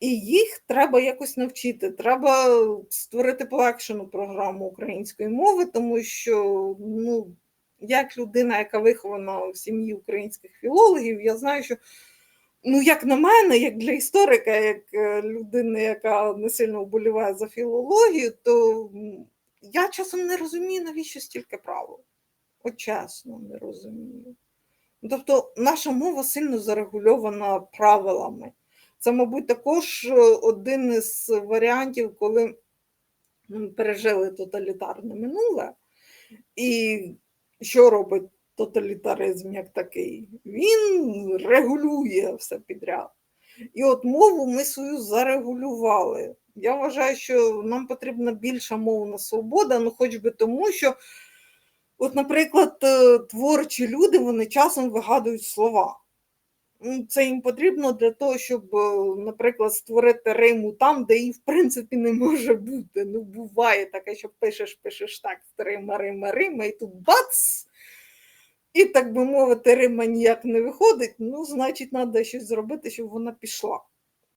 І їх треба якось навчити. Треба створити полегшену програму української мови, тому що ну, як людина, яка вихована в сім'ї українських філологів, я знаю, що ну, як на мене, як для історика, як е, людини, яка не сильно вболіває за філологію, то я часом не розумію, навіщо стільки правил. От чесно, не розумію. Тобто наша мова сильно зарегульована правилами. Це, мабуть, також е, один із варіантів, коли ми пережили тоталітарне минуле. І що робить тоталітаризм як такий? Він регулює все підряд. І от мову ми свою зарегулювали. Я вважаю, що нам потрібна більша мовна свобода, ну хоч би тому, що, от, наприклад, е, творчі люди вони часом вигадують слова. Ну, Це їм потрібно для того, щоб, е, наприклад, створити риму там, де її в принципі не може бути. Ну, буває таке, що пишеш, пишеш так, рима, рима, рима, і тут бац! І, так би мовити, рима ніяк не виходить. Ну, значить, треба щось зробити, щоб вона пішла.